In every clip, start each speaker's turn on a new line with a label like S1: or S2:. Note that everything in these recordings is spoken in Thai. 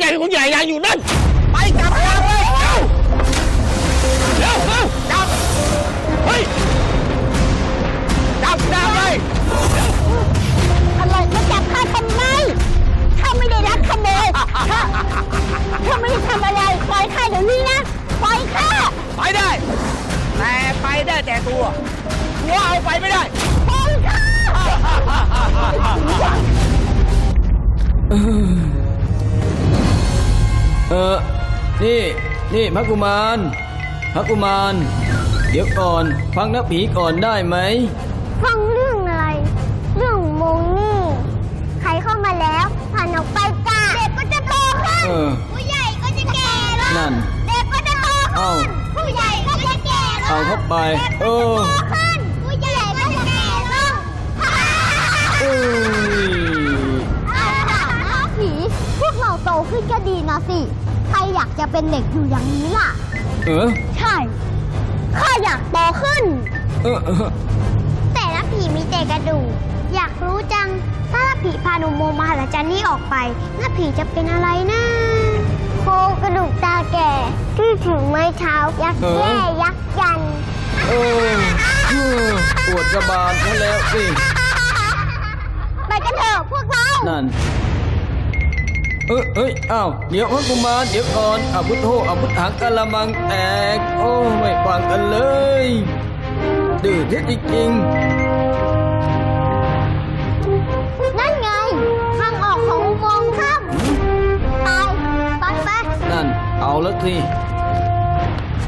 S1: ใหญ่ของใหญ่ยังอยู่นั่น ไปจับจับเลยเร็วเร็วเร็วจับเฮ้ยจับจับเลย
S2: อะไรมาจับข้าทำไมข้าไม่ได้รักขโมยข้าข้าไม่ได้ทำอะไรปล่อยข้าเดี๋ยวนี้นะปล่อยข้า
S1: ไปได้ แต่ไปได้แต่ตัวหัวเอาไปไม่ได้
S2: ปล่อยข้า
S3: เออ นี่ นี่พระกุมารพระกุมาร เดี๋ยวก่อน ฟังนักผีก่อนได้ไหม
S2: ฟังเรื่องอะไร เรื่องโมงนี่ ใครเข้ามาแล้วผ่านออกไปจ้าเด็กก็จะโตขึ้น
S3: เออ
S2: ผู้ใหญ่ก็จะแก่ลง
S3: นั่น
S2: เด็กก็จะโต
S3: เอ้า
S2: ขึ้น ผู้ใหญ่ก็จะแก่ลง
S3: เอาเข้าไป
S2: เด็ก
S3: เอ
S2: ก็จะ
S3: อ
S2: โตขึ้น ขึ้นก็ดีนะสิ ใครอยากจะเป็นเด็กอยู่อย่างนี้ล่ะ
S3: เออ
S2: ใช่ ข้าอยากโตขึ้น
S3: เออเออ
S2: แต่ละผีมีแต่กระดูก อยากรู้จัง ถ้าผีพาหนุโมมหัศจรรย์นี่ออกไปน้าผีจะเป็นอะไรนะโครงกระดูกตาแก่ ที่ถือไม้เท้า ยักษ์แย่ยักษ์ยัน
S3: เออเออปวดกระบาลซะแล้วสิ
S2: ไปกันเถอะพวกเรา
S3: นั่น เออเอ้ยอ้าวเดี๋ยวพระกุมารเดี๋ยวก่อนอาพุทโธอาพุทธังกะละมังแตก โอ้ไม่ฟังกันเลยดื้อเท็จจริง
S2: นั่นไงทางออกของอุโมงค์ถ้ำไปไปไป
S3: ๆนั่นเอาละสิ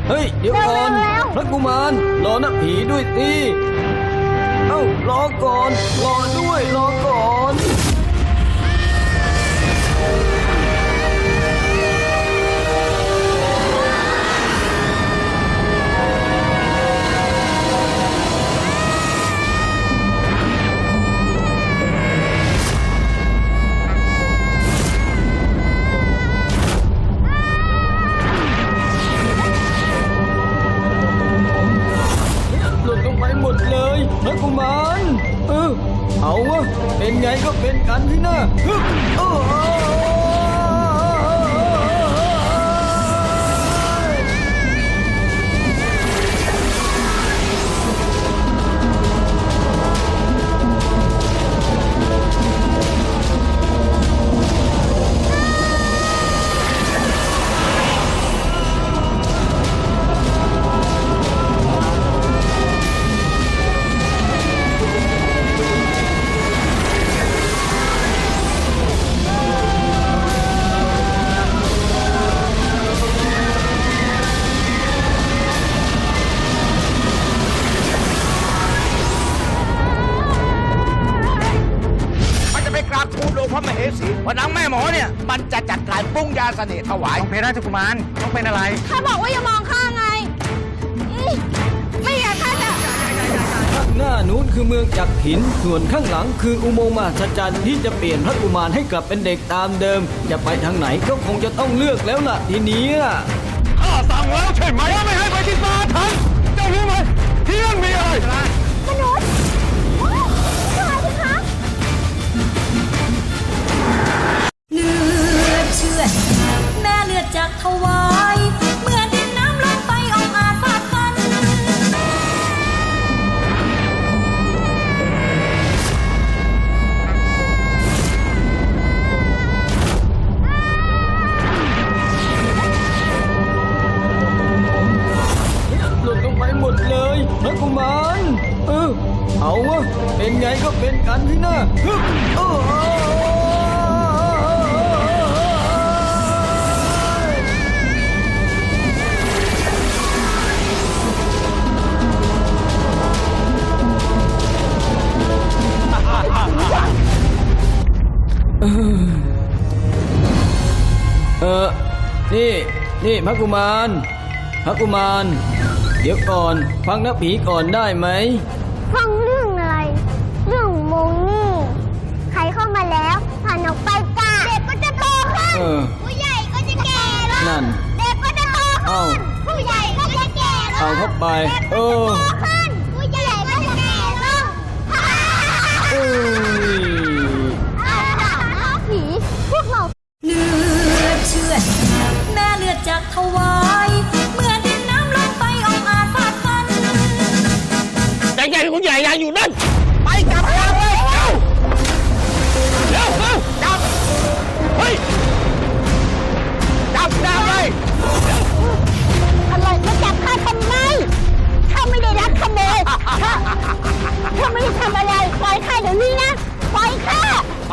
S3: เฮ้ยเดี๋ยวก่อน
S2: เร็วๆ
S3: พระกุมารรอนักผีด้วยสิเอ้ารอก่อนรอด้วยรอก่อน เอาวะเป็นไงก็เป็นกันที่น่าฮึบเออ
S1: เหสีว่านางแม่หมอเนี่ย มันจะจัดการปรุงยาเสน่ห์ถวาย
S4: ต้องเป็นราชกุมารต้องเป็นอะไร
S2: ข้าบอกว่าอย่ามองข้าไงอืมไม่อยากข้าจะ
S3: ข้างหน้านู้นคือเมืองจักรหิน ส่วนข้างหลังคืออุโมงค์มหัศจรรย์ที่จะเปลี่ยนพระกุมารให้กลับเป็นเด็กตามเดิม จะไปทางไหนก็คงจะต้องเลือกแล้วล่ะทีเนี้ย
S1: ข้าสั่งแล้วใช่ไหมว่าไม่ให้ไปที่ตาทันเจ้ารู้ไหมที่นั่นมีอะไร
S5: เอาวะ
S3: เป็นไงก็เป็นกันที่น่าฮึบเออเออนี่ นี่พระกุมาร พระกุมาร เดี๋ยวก่อน ฟังนักผีก่อนได้ไหม
S2: ฟัง กไปป่าเด็กก็จะโตขึ้นผู้ใหญ่ก็จะแก่ลง
S3: นั่น
S2: เด็กก็จะโตขึ้นผู้ใหญ่ก็จะแก่ล
S3: เอาเข้าไป
S2: เอ
S3: อ
S2: แลง
S1: เอ้อผีพวกเรา เลือเชือแม่เลื
S2: อดจากถวาย เมื่อดินน้ำลมไปอออาจฟาดฟันใหญ่คุณใหญ่ยัอยู่นั่น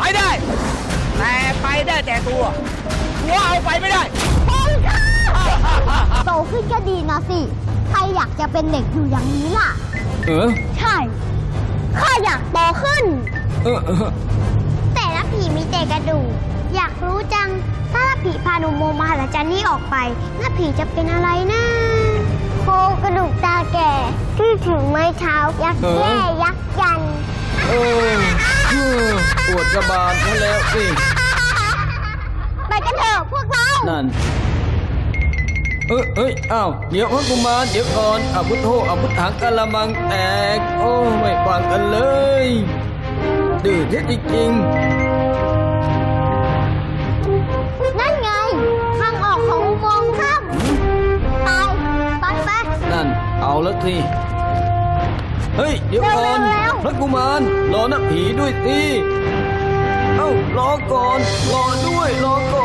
S1: ไปได้ แต่ไปได้แต่ตัวหัวเอาไปไม่ได้
S2: ปล่อยข้าโตขึ้นก็ดีนะสิ ใครอยากจะเป็นเด็กอยู่อย่างนี้ล่ะ
S3: เออ
S2: ใช่ ข้าอยากโตขึ้น
S3: เออเออ
S2: แต่ละผีมีแต่กระดูก อยากรู้จัง ถ้าละผีพาหนุโมมหัศจรรย์นี่ออกไปน้าผีจะเป็นอะไรนะโครงกระดูกตาแก่ที่ถือไม้เท้ายักษ์แย่ยักษ์ยัน
S3: เออเออปวดกระบาลซะแล้วสิ
S2: ไปกันเถอะพวกเรา
S3: นั่น เอ้ยเอ้ยอ้าว เดี๋ยวพระกุมารเดี๋ยวก่อนอาพุทโธอาพุทถังกะละมังแตก โอ้ไม่ฟังกันเลย ดื้อเท็จจริง
S2: นั่นไงทางออกของอุโมงค์ถ้ำไปไปไป
S3: ๆนั่น เอาละสิ เฮ้ย เดี๋ยวก่อน
S2: เร็วๆ
S3: พระกุมารรอนะผีด้วยสิ เอ้ารอก่อนรอด้วยรอ